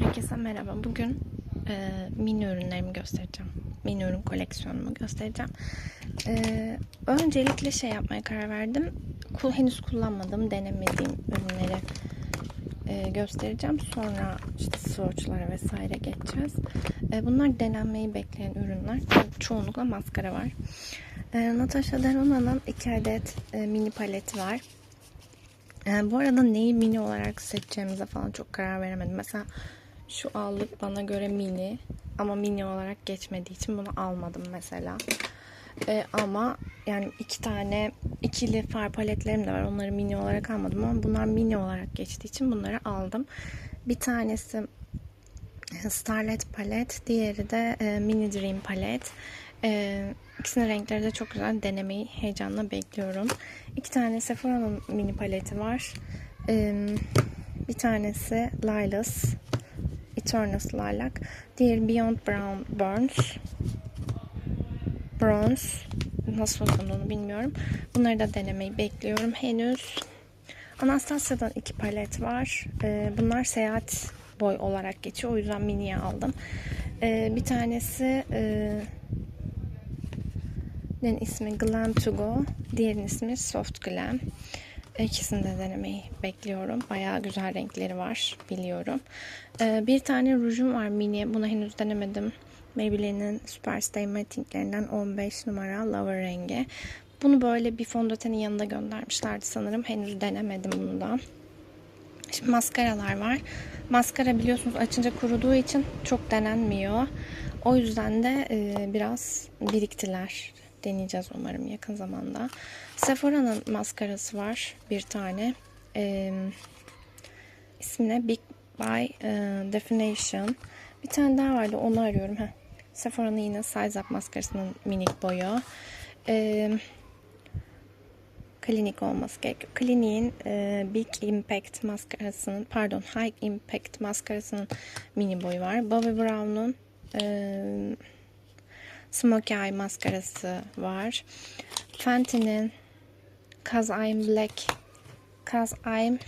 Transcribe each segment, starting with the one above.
Herkese merhaba. Bugün e, mini ürünlerimi göstereceğim. Mini ürün koleksiyonumu göstereceğim. E, öncelikle şey yapmaya karar verdim. Henüz kullanmadığım, denemediğim ürünleri e, göstereceğim. Sonra işte swatchlara vesaire geçeceğiz. E, bunlar denenmeyi bekleyen ürünler. Çoğunlukla maskara var. E, Natasha Denona'nın 2 adet e, mini paleti var. Yani bu arada neyi mini olarak seçeceğimize falan çok karar veremedim. Mesela şu allık bana göre mini ama mini olarak geçmediği için bunu almadım mesela. Ee, ama yani iki tane ikili far paletlerim de var. Onları mini olarak almadım ama bunlar mini olarak geçtiği için bunları aldım. Bir tanesi Starlet palet, diğeri de e, Mini Dream palet. E, ikisinin renkleri de çok güzel. Denemeyi heyecanla bekliyorum. İki tane Sephora'nın mini paleti var. E, bir tanesi Lilas, Eternus Lilac. Diğeri Beyond Brown Burns. Bronze. Nasıl okunduğunu bilmiyorum. Bunları da denemeyi bekliyorum henüz. Anastasia'dan iki palet var. E, bunlar seyahat boy olarak geçiyor. O yüzden miniye aldım. Ee, bir tanesi e, ismi Glam to Go. Diğerinin ismi Soft Glam. İkisini de denemeyi bekliyorum. Bayağı güzel renkleri var biliyorum. Ee, bir tane rujum var mini. Bunu henüz denemedim. Maybelline'in Superstay Matinklerinden 15 numara Lover rengi. Bunu böyle bir fondötenin yanında göndermişlerdi sanırım. Henüz denemedim bunu. Şimdi maskaralar var. Maskara biliyorsunuz açınca kuruduğu için çok denenmiyor. O yüzden de e, biraz biriktiler. Deneyeceğiz umarım yakın zamanda. Sephora'nın maskarası var. Bir tane. E, ismi ne? Big by e, Definition. Bir tane daha vardı. Onu arıyorum. Heh. Sephora'nın yine Size Up maskarasının minik boyu. Eee klinik olması gerekiyor. Kliniğin e, Big Impact maskarasının pardon High Impact maskarasının mini boyu var. Bobbi Brown'un e, Smoky Eye maskarası var. Fenty'nin Cause I'm Black Cause I'm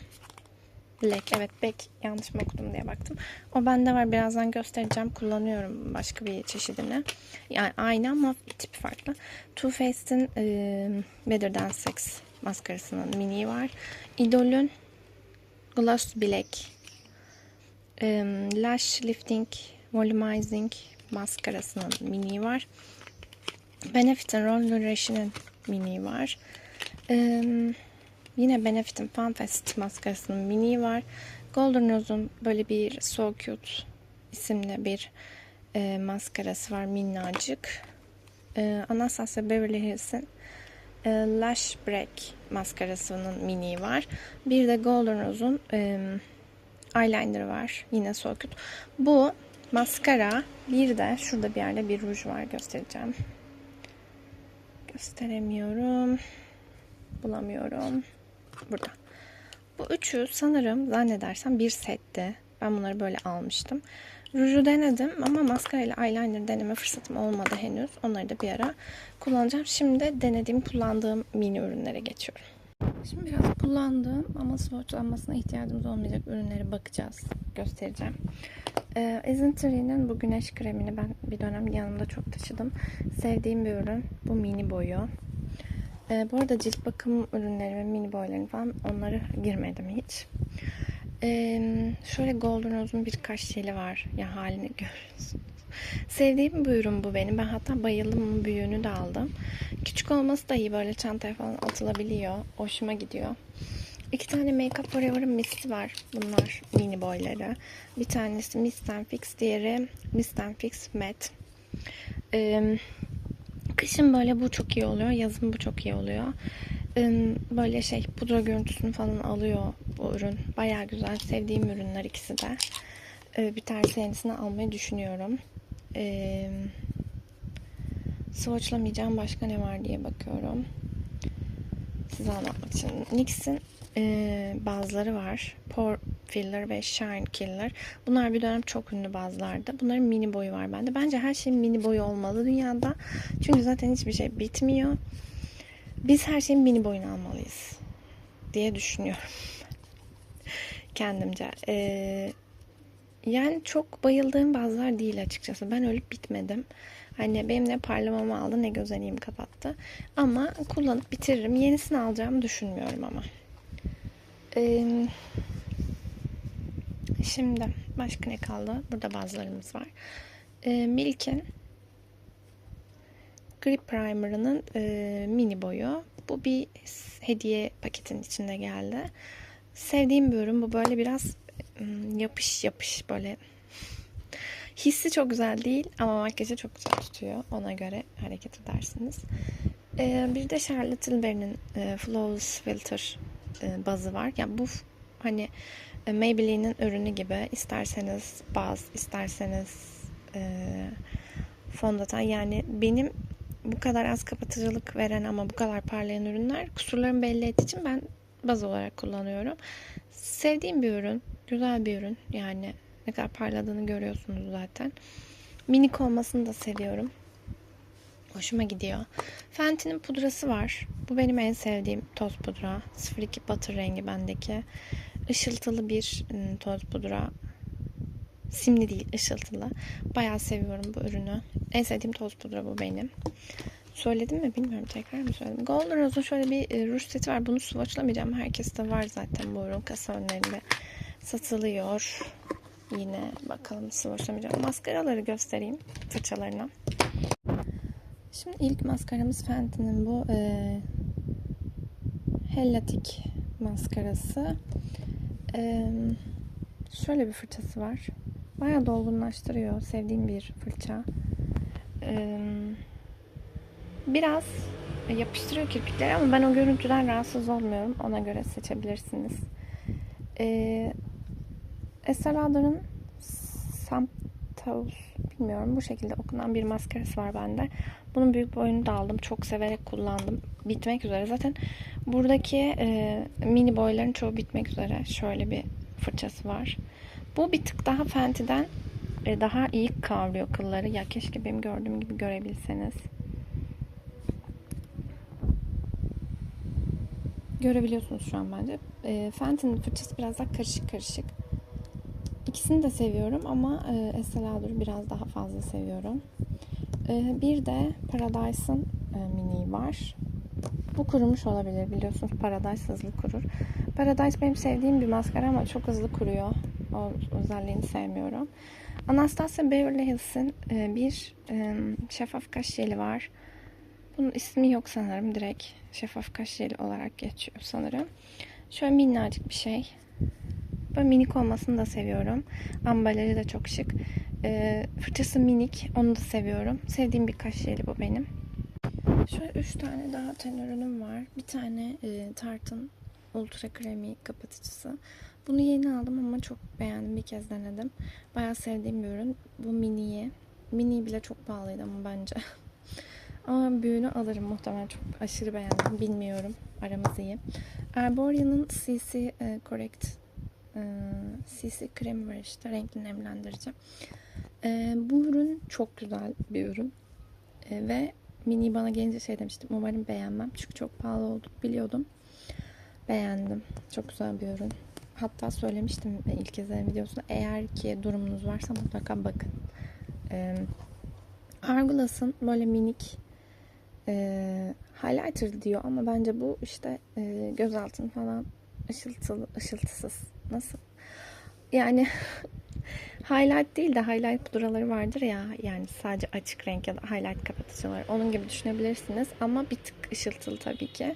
Black evet Black yanlış mı okudum diye baktım. O bende var birazdan göstereceğim. Kullanıyorum başka bir çeşidini. Yani aynı ama tipi farklı. Too Faced'in e, Better Than Sex maskarasının mini var. Idol'ün Gloss Black e, Lash Lifting Volumizing maskarasının mini var. Benefit'in Roller Rush'inin mini var. Eee Yine Benefit'in Fanfest maskarasının mini var. Golden Rose'un böyle bir So Cute isimli bir e, maskarası var minnacık. E, Anastasia Beverly Hills'in e, Lash Break maskarasının mini var. Bir de Golden Rose'un e, eyeliner var. Yine So Cute. Bu maskara bir de şurada bir yerde bir ruj var göstereceğim. Gösteremiyorum. Bulamıyorum burada. Bu üçü sanırım zannedersem bir sette. Ben bunları böyle almıştım. Ruju denedim ama maskara ile eyeliner deneme fırsatım olmadı henüz. Onları da bir ara kullanacağım. Şimdi denediğim, kullandığım mini ürünlere geçiyorum. Şimdi biraz kullandığım ama swatchlanmasına ihtiyacımız olmayacak ürünlere bakacağız. Göstereceğim. Ee, Isntrie'nin bu güneş kremini ben bir dönem yanımda çok taşıdım. Sevdiğim bir ürün. Bu mini boyu. Ee, bu arada cilt bakım ürünleri ve mini boylarını falan onları girmedim hiç. Ee, şöyle Golden Rose'un birkaç jeli var. Ya halini görüyorsunuz. Sevdiğim bir ürün bu benim. Ben hatta bayıldım. Bunun büyüğünü de aldım. Küçük olması da iyi. Böyle çantaya falan atılabiliyor. Hoşuma gidiyor. İki tane Makeup Forever'ın misti var. Bunlar mini boyları. Bir tanesi Mist Fix, diğeri Mist Fix Matte. Ee, Kışın böyle bu çok iyi oluyor. Yazın bu çok iyi oluyor. Böyle şey pudra görüntüsünü falan alıyor bu ürün. Baya güzel. Sevdiğim ürünler ikisi de. Bir tanesi yenisini almayı düşünüyorum. Swatchlamayacağım başka ne var diye bakıyorum. Size anlatmak için. NYX'in e, bazıları var. Pore Filler ve Shine Killer. Bunlar bir dönem çok ünlü bazılardı. Bunların mini boyu var bende. Bence her şeyin mini boyu olmalı dünyada. Çünkü zaten hiçbir şey bitmiyor. Biz her şeyin mini boyunu almalıyız diye düşünüyorum. Kendimce. Ee, Yani çok bayıldığım bazılar değil açıkçası. Ben ölüp bitmedim. Hani benim ne parlamamı aldı ne gözenliğimi kapattı. Ama kullanıp bitiririm. Yenisini alacağımı düşünmüyorum ama. Ee, şimdi başka ne kaldı? Burada bazılarımız var. Ee, Milk'in Grip Primer'ının e, mini boyu. Bu bir hediye paketin içinde geldi. Sevdiğim bir ürün. Bu böyle biraz yapış yapış böyle hissi çok güzel değil ama makyajı çok güzel tutuyor. Ona göre hareket edersiniz. Ee, bir de Charlotte Tilbury'nin e, Flawless Filter e, bazı var. Yani bu hani e, Maybelline'in ürünü gibi isterseniz baz, isterseniz e, fondöten. Yani benim bu kadar az kapatıcılık veren ama bu kadar parlayan ürünler kusurlarımı belli ettiği için ben baz olarak kullanıyorum. Sevdiğim bir ürün. Güzel bir ürün. Yani ne kadar parladığını görüyorsunuz zaten. Minik olmasını da seviyorum. Hoşuma gidiyor. Fenty'nin pudrası var. Bu benim en sevdiğim toz pudra. 02 Butter rengi bendeki. Işıltılı bir ım, toz pudra. Simli değil, ışıltılı. Bayağı seviyorum bu ürünü. En sevdiğim toz pudra bu benim. Söyledim mi bilmiyorum tekrar mı söyledim. Golden Rose'un şöyle bir e, ruj seti var. Bunu swatchlamayacağım. Herkeste var zaten bu ürün. Kasa önlerinde satılıyor. Yine bakalım swatchlamayacağım. Maskaraları göstereyim fırçalarına. Şimdi ilk maskaramız Fenty'nin bu e, Hellatic maskarası. E, şöyle bir fırçası var. Bayağı dolgunlaştırıyor. Sevdiğim bir fırça. E, biraz yapıştırıyor kirpikleri ama ben o görüntüden rahatsız olmuyorum. Ona göre seçebilirsiniz. E, Estee Lauder'ın Santos bilmiyorum bu şekilde okunan bir maskarası var bende. Bunun büyük boyunu da aldım. Çok severek kullandım. Bitmek üzere. Zaten buradaki e, mini boyların çoğu bitmek üzere. Şöyle bir fırçası var. Bu bir tık daha Fenty'den e, daha iyi kavruyor kılları. Ya keşke benim gördüğüm gibi görebilseniz. Görebiliyorsunuz şu an bence. E, Fenty'nin fırçası biraz daha karışık karışık. İkisini de seviyorum ama e, Estee biraz daha fazla seviyorum. E, bir de Paradise'ın e, mini var. Bu kurumuş olabilir biliyorsunuz Paradise hızlı kurur. Paradise benim sevdiğim bir maskara ama çok hızlı kuruyor. O özelliğini sevmiyorum. Anastasia Beverly Hills'in e, bir e, şeffaf kaş jeli var. Bunun ismi yok sanırım. Direkt şeffaf kaş jeli olarak geçiyor sanırım. Şöyle minnacık bir şey. Böyle minik olmasını da seviyorum. Ambalajı da çok şık. E, fırçası minik. Onu da seviyorum. Sevdiğim bir kaş jeli bu benim. Şöyle üç tane daha ten ürünüm var. Bir tane e, Tarte'ın Ultra Kremi kapatıcısı. Bunu yeni aldım ama çok beğendim. Bir kez denedim. Bayağı sevdiğim bir ürün. Bu miniyi. Mini bile çok pahalıydı ama bence. ama büyüğünü alırım muhtemelen. Çok aşırı beğendim. Bilmiyorum. Aramız iyi. Erboria'nın CC e, Correct CC kremi var işte. Renkli nemlendirici. E, bu ürün çok güzel bir ürün. E, ve Mini bana gelince şey demiştim. Umarım beğenmem. Çünkü çok pahalı olduğunu biliyordum. Beğendim. Çok güzel bir ürün. Hatta söylemiştim ilk izlediğim videosunda. Eğer ki durumunuz varsa mutlaka bakın. Ee, Argulas'ın böyle minik e, highlighter diyor ama bence bu işte e, göz altın falan ışıltılı, ışıltısız. Nasıl? Yani highlight değil de highlight pudraları vardır ya yani sadece açık renk ya da highlight kapatıcıları onun gibi düşünebilirsiniz ama bir tık ışıltılı tabii ki.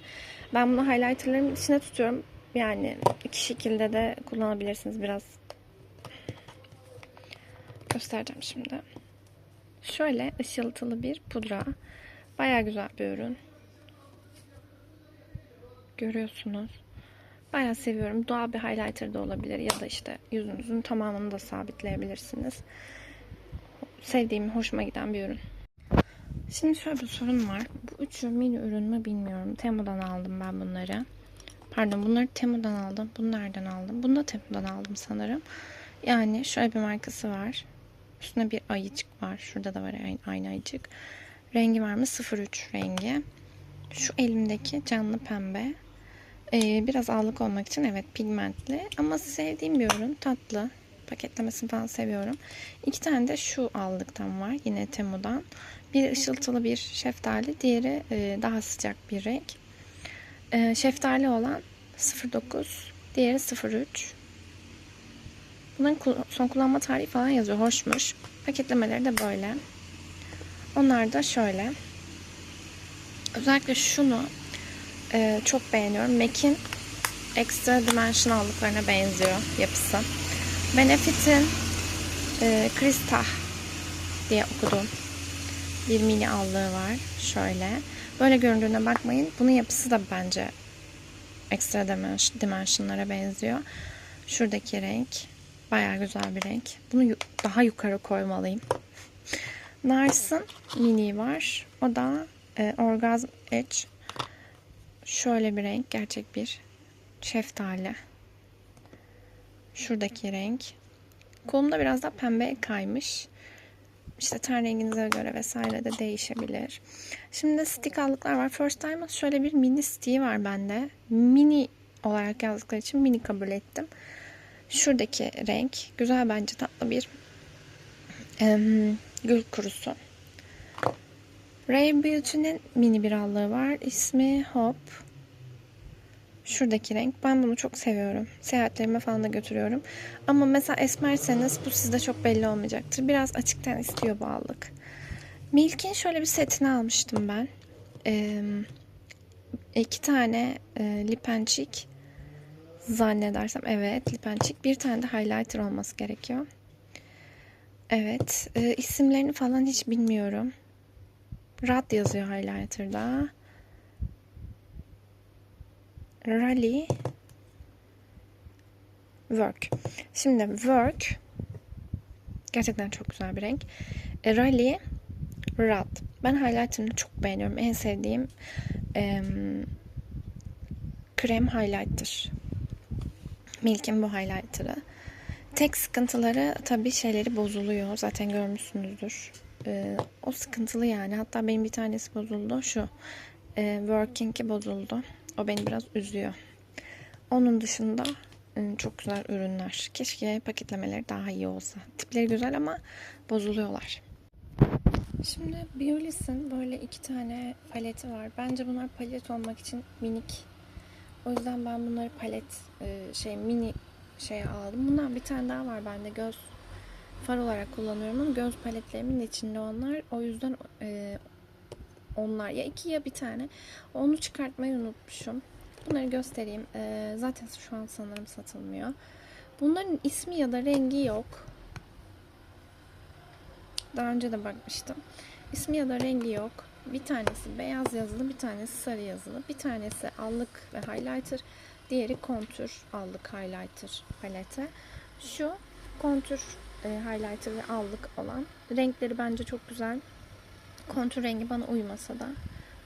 Ben bunu highlighterlarımın içine tutuyorum. Yani iki şekilde de kullanabilirsiniz biraz. Göstereceğim şimdi. Şöyle ışıltılı bir pudra. Baya güzel bir ürün. Görüyorsunuz. Bayağı seviyorum. Doğal bir highlighter da olabilir ya da işte yüzünüzün tamamını da sabitleyebilirsiniz. Sevdiğim, hoşuma giden bir ürün. Şimdi şöyle bir sorun var. Bu üçü mini ürün mü bilmiyorum. Temu'dan aldım ben bunları. Pardon bunları Temu'dan aldım. Bunu nereden aldım? Bunu da Temu'dan aldım sanırım. Yani şöyle bir markası var. Üstüne bir ayıcık var. Şurada da var aynı, ayıcık. Rengi var mı? 03 rengi. Şu elimdeki canlı pembe. Ee, biraz ağlık olmak için evet pigmentli ama sevdiğim bir ürün tatlı Paketlemesini falan seviyorum. İki tane de şu aldıktan var. Yine Temu'dan. Bir ışıltılı bir şeftali. Diğeri e, daha sıcak bir renk. E, şeftali olan 09. Diğeri 03. Bunların son kullanma tarihi falan yazıyor. Hoşmuş. Paketlemeleri de böyle. Onlar da şöyle. Özellikle şunu e, çok beğeniyorum. MAC'in Extra Dimension aldıklarına benziyor yapısı. Benefit'in e, Krista diye okudum. Bir mini allığı var. Şöyle. Böyle göründüğüne bakmayın. Bunun yapısı da bence Extra Dimension- Dimension'lara benziyor. Şuradaki renk bayağı güzel bir renk. Bunu daha yukarı koymalıyım. Nars'ın mini var. O da e, Orgasm Edge. Şöyle bir renk. Gerçek bir şeftali. Şuradaki renk. Kolumda biraz da pembe kaymış. İşte ten renginize göre vesaire de değişebilir. Şimdi stick aldıklar var. First time şöyle bir mini stick'i var bende. Mini olarak yazdıkları için mini kabul ettim. Şuradaki renk güzel bence tatlı bir em, gül kurusu. Ray Beauty'nin mini bir allığı var. İsmi Hop. Şuradaki renk. Ben bunu çok seviyorum. Seyahatlerime falan da götürüyorum. Ama mesela esmerseniz bu sizde çok belli olmayacaktır. Biraz açıktan istiyor bu allık. Milk'in şöyle bir setini almıştım ben. Ee, iki tane e, lip and cheek zannedersem evet lip and cheek. Bir tane de highlighter olması gerekiyor. Evet. e, isimlerini falan hiç bilmiyorum. Rad yazıyor highlighter'da. Rally Work. Şimdi Work gerçekten çok güzel bir renk. E, Rally Rad. Ben highlighter'ını çok beğeniyorum. En sevdiğim em, krem highlighter. Milk'in bu highlighter'ı. Tek sıkıntıları tabii şeyleri bozuluyor. Zaten görmüşsünüzdür. E, o sıkıntılı yani. Hatta benim bir tanesi bozuldu. Şu e, Working'i bozuldu. O beni biraz üzüyor. Onun dışında e, çok güzel ürünler. Keşke paketlemeleri daha iyi olsa. Tipleri güzel ama bozuluyorlar. Şimdi Biolis'in böyle iki tane paleti var. Bence bunlar palet olmak için minik. O yüzden ben bunları palet e, şey mini şey aldım. Bundan bir tane daha var bende göz far olarak kullanıyorum ama göz paletlerimin de içinde onlar. O yüzden e, onlar ya iki ya bir tane. Onu çıkartmayı unutmuşum. Bunları göstereyim. Ee, zaten şu an sanırım satılmıyor. Bunların ismi ya da rengi yok. Daha önce de bakmıştım. İsmi ya da rengi yok. Bir tanesi beyaz yazılı, bir tanesi sarı yazılı. Bir tanesi allık ve highlighter. Diğeri kontür allık highlighter palete. Şu kontür e, highlighter ve allık olan. Renkleri bence çok güzel. Kontür rengi bana uymasa da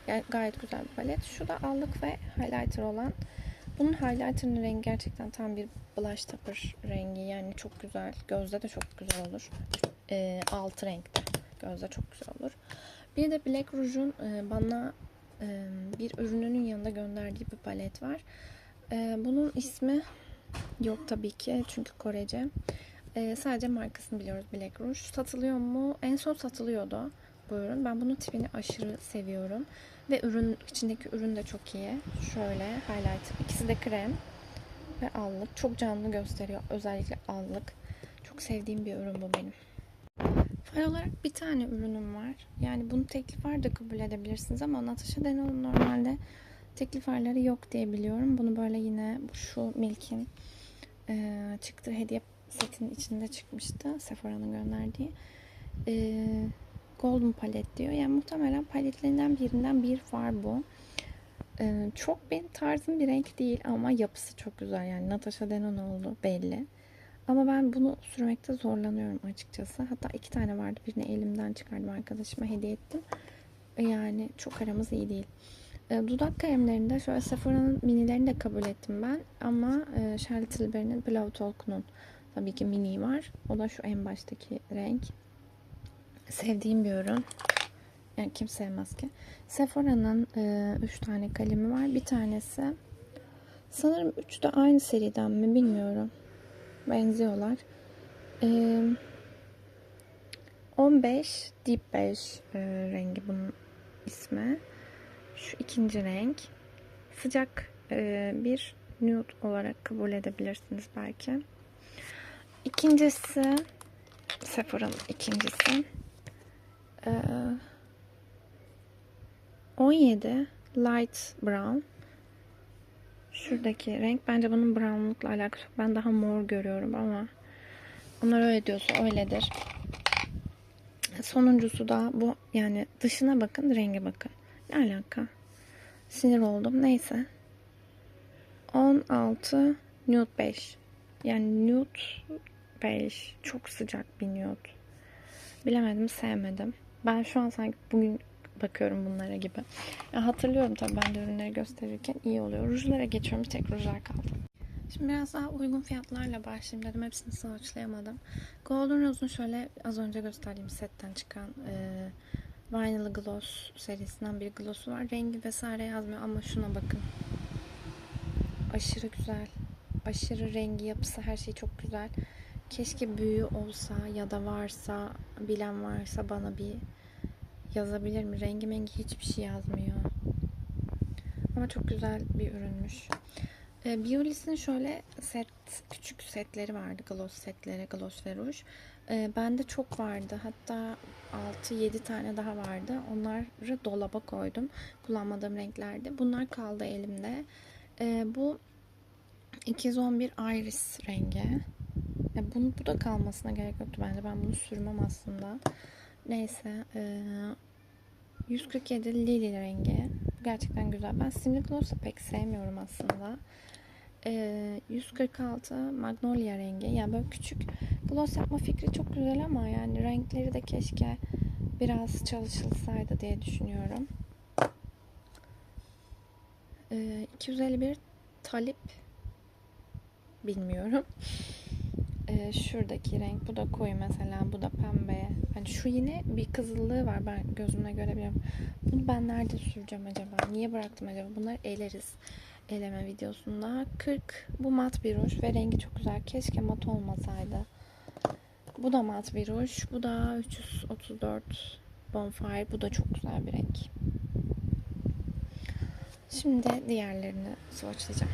Gay- gayet güzel bir palet. Şu da allık ve highlighter olan. Bunun highlighter'ın rengi gerçekten tam bir blush topper rengi. Yani çok güzel. Gözde de çok güzel olur. Ee, altı renkte. Gözde çok güzel olur. Bir de Black Rouge'un e, bana e, bir ürününün yanında gönderdiği bir palet var. E, bunun ismi yok tabii ki. Çünkü Korece. E, sadece markasını biliyoruz Black Rouge. Satılıyor mu? En son satılıyordu bu ürün. Ben bunun tipini aşırı seviyorum. Ve ürün içindeki ürün de çok iyi. Şöyle highlighter. İkisi de krem ve allık. Çok canlı gösteriyor. Özellikle allık. Çok sevdiğim bir ürün bu benim. Far olarak bir tane ürünüm var. Yani bunu teklif var da kabul edebilirsiniz ama Natasha Denon'un normalde teklif farları yok diye biliyorum. Bunu böyle yine şu Milk'in e, çıktığı hediye setinin içinde çıkmıştı. Sephora'nın gönderdiği. E, Golden palet diyor. Yani muhtemelen paletlerinden birinden bir far bu. Ee, çok benim tarzım bir renk değil ama yapısı çok güzel. Yani Natasha Denona belli. Ama ben bunu sürmekte zorlanıyorum açıkçası. Hatta iki tane vardı. Birini elimden çıkardım arkadaşıma hediye ettim. Yani çok aramız iyi değil. Ee, dudak kalemlerinde şöyle Sephora'nın minilerini de kabul ettim ben. Ama e, Charlotte Tilbury'nin Blow Talk'unun tabii ki mini var. O da şu en baştaki renk sevdiğim bir ürün. Yani kim sevmez ki. Sephora'nın 3 e, tane kalemi var. Bir tanesi sanırım 3 de aynı seriden mi bilmiyorum. Benziyorlar. Ee, 15 Deep Beige e, rengi bunun ismi. Şu ikinci renk. Sıcak e, bir nude olarak kabul edebilirsiniz belki. İkincisi Sephora'nın ikincisi. Ee, 17 Light Brown. Şuradaki renk. Bence bunun brownlukla alakası yok. Ben daha mor görüyorum ama onlar öyle diyorsa öyledir. Sonuncusu da bu. Yani dışına bakın, renge bakın. Ne alaka? Sinir oldum. Neyse. 16 nude 5. Yani nude 5. Çok sıcak bir nude. Bilemedim, sevmedim. Ben şu an sanki bugün bakıyorum bunlara gibi. Ya hatırlıyorum tabii ben de ürünleri gösterirken iyi oluyor. Rujlara geçiyorum. Bir tek rujlar kaldı. Şimdi biraz daha uygun fiyatlarla başlayayım dedim. Hepsini swatchlayamadım. Golden Rose'un şöyle az önce gösterdiğim setten çıkan e, Vinyl Gloss serisinden bir gloss'u var. Rengi vesaire yazmıyor ama şuna bakın. Aşırı güzel. Aşırı rengi, yapısı her şey çok güzel. Keşke büyüğü olsa ya da varsa, bilen varsa bana bir yazabilir mi? Rengi mengi hiçbir şey yazmıyor. Ama çok güzel bir ürünmüş. E, Biolis'in şöyle set, küçük setleri vardı. Gloss setleri, gloss ve ruj. E, bende çok vardı. Hatta 6-7 tane daha vardı. Onları dolaba koydum. Kullanmadığım renklerde. Bunlar kaldı elimde. E, bu 211 Iris rengi. Ya bunu bu da kalmasına gerek yoktu bence. Ben bunu sürmem aslında. Neyse. E, 147 Lily rengi. Bu gerçekten güzel. Ben simli gloss'u pek sevmiyorum aslında. E, 146 Magnolia rengi. Yani böyle küçük gloss yapma fikri çok güzel ama yani renkleri de keşke biraz çalışılsaydı diye düşünüyorum. E, 251 Talip bilmiyorum. Ee, şuradaki renk bu da koyu mesela bu da pembe. Hani şu yine bir kızıllığı var ben gözümle görebiliyorum. Bunu ben nerede süreceğim acaba? Niye bıraktım acaba? Bunları eleriz eleme videosunda. 40 bu mat bir ruj ve rengi çok güzel. Keşke mat olmasaydı. Bu da mat bir ruj. Bu da 334 Bonfire. Bu da çok güzel bir renk. Şimdi diğerlerini swatchlayacağım.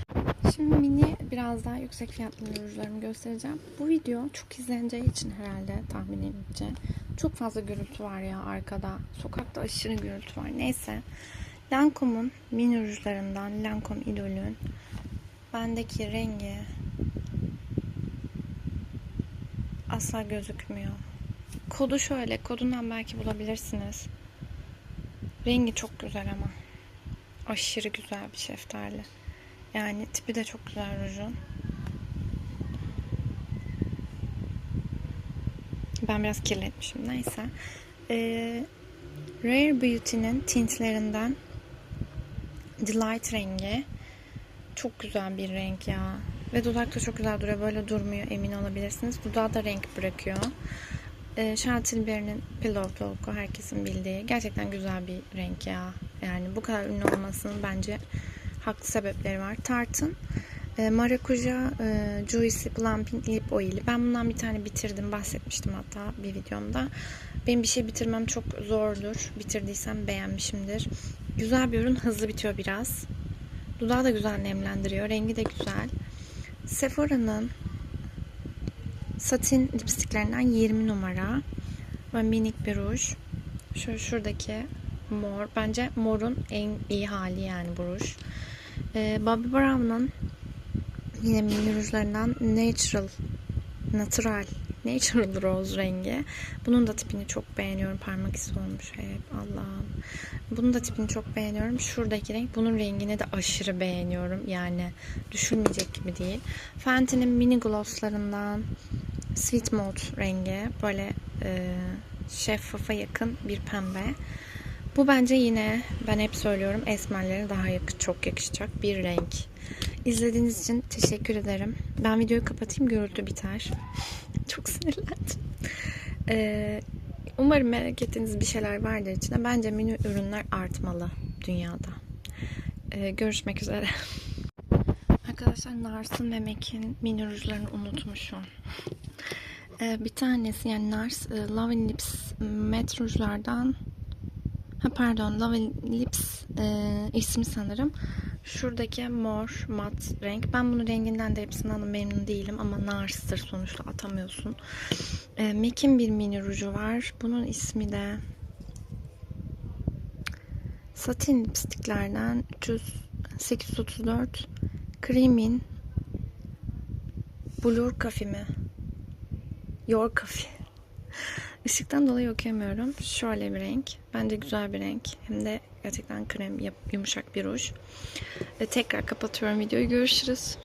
Şimdi mini biraz daha yüksek fiyatlı rujlarımı göstereceğim. Bu video çok izleneceği için herhalde tahminimce. Çok fazla gürültü var ya arkada. Sokakta aşırı gürültü var. Neyse. Lancome'un mini rujlarından Lancome Idol'ün bendeki rengi asla gözükmüyor. Kodu şöyle. Kodundan belki bulabilirsiniz. Rengi çok güzel ama. Aşırı güzel bir şeftali. Yani tipi de çok güzel rujun. Ben biraz kirletmişim. Neyse. Ee, Rare Beauty'nin tintlerinden Delight rengi. Çok güzel bir renk ya. Ve dudakta çok güzel duruyor. Böyle durmuyor emin olabilirsiniz. Dudağa da renk bırakıyor. Ee, Charlotte Tilbury'nin Pillow Talk'u herkesin bildiği. Gerçekten güzel bir renk ya. Yani bu kadar ünlü olmasının bence haklı sebepleri var. Tarte'ın e, Maracuja e, Juicy Plumping Lip Oil'i. Ben bundan bir tane bitirdim. Bahsetmiştim hatta bir videomda. Benim bir şey bitirmem çok zordur. Bitirdiysem beğenmişimdir. Güzel bir ürün. Hızlı bitiyor biraz. Dudağı da güzel nemlendiriyor. Rengi de güzel. Sephora'nın satin lipstiklerinden 20 numara. Ve minik bir ruj. Şu şuradaki mor. Bence morun en iyi hali yani bu ruj. Ee, Bobbi Brown'un yine mini rujlarından Natural Natural Natural Rose rengi. Bunun da tipini çok beğeniyorum. Parmak izi olmuş hep. Allah'ım. Bunun da tipini çok beğeniyorum. Şuradaki renk. Bunun rengini de aşırı beğeniyorum. Yani düşünmeyecek gibi değil. Fenty'nin mini glosslarından Sweet Malt rengi. Böyle e, şeffafa yakın bir pembe. Bu bence yine ben hep söylüyorum esmerlere daha yakın, çok yakışacak bir renk. İzlediğiniz için teşekkür ederim. Ben videoyu kapatayım gürültü biter. çok sinirlendim. Ee, umarım merak ettiğiniz bir şeyler vardır içinde. Bence mini ürünler artmalı dünyada. Ee, görüşmek üzere. Arkadaşlar Nars'ın ve Mac'in mini rujlarını unutmuşum. Ee, bir tanesi yani Nars e, Love and Lips matte rujlardan ha pardon Love and Lips e, ismi sanırım. Şuradaki mor mat renk. Ben bunun renginden de hepsinden de memnun değilim ama Nars'tır sonuçta atamıyorsun. E, MAC'in bir mini ruju var. Bunun ismi de satin lipstiklerden 300 834 Cream'in Blur Coffee mi? Your Coffee. Işıktan dolayı okuyamıyorum. Şöyle bir renk. Bence güzel bir renk. Hem de gerçekten krem yumuşak bir ruj. Ve tekrar kapatıyorum videoyu. Görüşürüz.